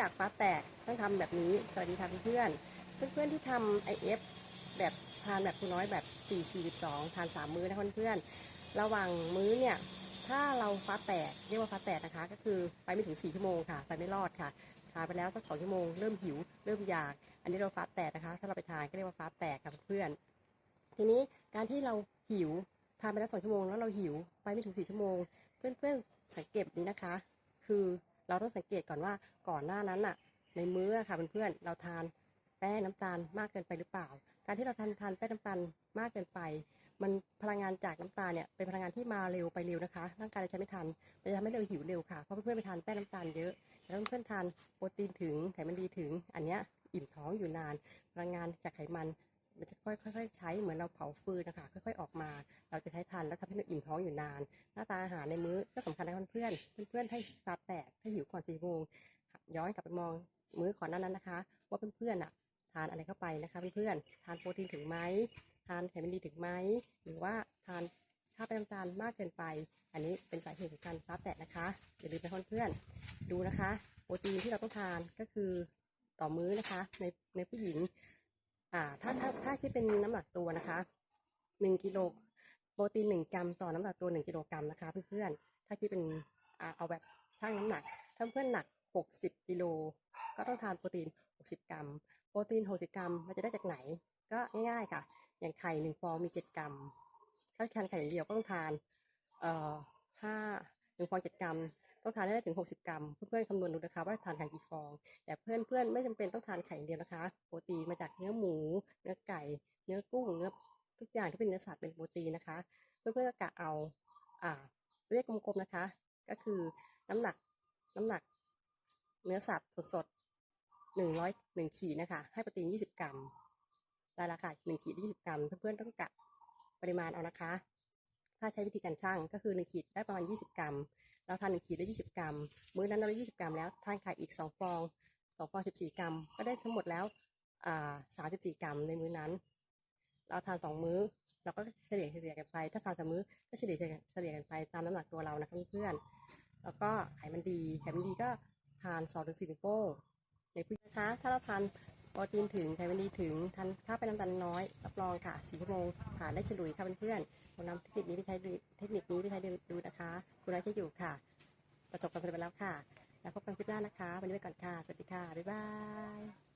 อยากฟ้าแตกต้องทำแบบนี้ สวัสดีค่ะเพื่อนเพื่อนๆที่ทำ IF แบบทานแบบคุณน้อยแบบ4 42ทาน 3 มื้อนะคะเพื่อนๆระหว่างมื้อเนี่ย ถ้าเราฟ้าแตกเรียกว่าฟ้าแตกนะคะ ก็คือไปไม่ถึง 4 ชั่วโมงค่ะ ไปไม่รอดค่ะทานไปแล้วสัก2ชั่วโมงเริ่มหิวเริ่มอยาก อันนี้เราฟ้าแตกนะคะ ถ้าเราไปทานก็เรียกว่าฟ้าแตกค่ะเพื่อนทีนี้การที่เราหิวทานไปแล้วสองชั่วโมงแล้วเราหิวไปไม่ถึง4ชั่วโมง เพื่อนๆสังเกตนี้นะคะ คือ เราต้องสังเกตก่อนว่าก่อนหน้านั้นน่ะในมื้อค่ะเพื่อนๆเราทานแป้งน้ำตาลมากเกินไปหรือเปล่า การที่เราทานทานแป้งน้ำตาลมากเกินไป มันพลังงานจากน้ำตาลเนี่ยเป็นพลังงานที่มาเร็วไปเร็วนะคะร่างกายเราใช้ไม่ทันมันจะทำให้เราหิวเร็วค่ะเพราะเพื่อนๆไปทานแป้งน้ำตาลเยอะแล้วเพื่อนๆทานโปรตีนถึงไขมันดีถึง อันเนี้ยอิ่มท้องอยู่นาน พลังงานจากไขมันมันจะค่อยๆใช้เหมือนเราเผาฟืนนะคะค่อย ๆ ออกมา เราจะใช้ทานแล้วทำให้เราอิ่มท้องอยู่นาน หน้าตาอาหารในมื้อก็สำคัญนะเพื่อนเพื่อนๆถ้าฟาแตกถ้าหิวก่อนสี่โมงย้อนกลับไปมองมื้อก่อนนานั้นนะคะ ว่าเพื่อนๆอะทานอะไรเข้าไปนะคะเพื่อนๆทานโปรตีนถึงไหมทานไขมันดีถึงไหมหรือว่าทานค่าแป้งน้ำตาลมากเกินไป อันนี้เป็นสาเหตุของการฟ้าแตกนะคะอย่าลืมนะเพื่อนๆดูนะคะ โปรตีนที่เราต้องทานก็คือต่อมื้อนะคะ ในในผู้หญิง อ่าถ้าถ้าถ้าคิดเป็นน้ำหนักตัวนะคะหนึ่งกิโล รตีนหนึ่งกรัมต่อน้ำหนักตัวหนึ่งกิโลกรัมนะคะเพื่อนๆ ถ้าคิดเป็นเอาแบบชั่งน้ำหนัก ถ้าเพื่อนหนักหกสิบกิโลก็ต้องทานโปรตีนหกสิบกรัม โปรตีนหกสิบกรัมมันจะได้จากไหน ก็ง่ายๆค่ะ อย่างไข่หนึ่งฟองมีเจ็ดกรัม ถ้าทานไข่อย่างเดียวก็ต้องทานเอ่อห้าหนึ่งฟองเจ็ดกรัม ต้องทานได้ถึงหกสิบกรัม เพื่อนๆคำนวณดูนะคะว่าทานไข่กี่ฟอง แต่เพื่อนๆไม่จำเป็นต้องทานไข่เดียวนะคะ โปรตีนมาจากเนื้อหมู เนื้อไก่ เนื้อกุ้ง เนื้อ ทุกอย่างที่เป็นเนื้อสัตว์เป็นโปรตีนนะคะเพื่อนๆก็กะเอาอ่าเลขกลมๆนะคะ ก็คือน้ำหนักน้ำหนักเนื้อสัตว์สดๆหนึ่งร้อยหนึ่งขีดนะคะ ให้โปรตีนยี่สิบกรัมได้ละค่ะหนึ่งขีดยี่สิบกรัม เพื่อนๆต้องกะปริมาณเอานะคะ ถ้าใช้วิธีการชั่งก็คือหนึ่งขีดได้ประมาณยี่สิบกรัม เราทานหนึ่งขีดได้ยี่สิบกรัม มื้อนั้นเราได้ยี่สิบกรัมแล้วทานไข่อีกสองฟองสองฟองสิบสี่กรัม ก็ได้ทั้งหมดแล้วอ่าสามสิบสี่กรัมในมื้อนั้น เราทานสองมื้อ เราก็เฉลี่ยเฉลี่ยกันไป ถ้าทานสามมื้อก็เฉลี่ยเฉลี่ยกันไปตามน้ำหนักตัวเรานะคะเพื่อนๆแล้วก็ไขมันดีไขมันดีก็ทานสองถึงสี่นิ้วโป้งในพื้นนะคะถ้าเราทานโปรตีนถึงไขมันดีถึงทานข้าวไปน้ำตาลน้อยรับรองค่ะสี่ชั่วโมงผ่านได้ฉลุยค่ะเพื่อนๆผมนำเทคนิคนี้ไปใช้ดูเทคนิคนี้ไปใช้ดูนะคะ คุณนายใช้อยู่ค่ะ ประสบความสำเร็จไปแล้วค่ะ แล้วพบกันคลิปหน้านะคะ วันนี้ไปก่อนค่ะ สวัสดีค่ะ บ๊ายบาย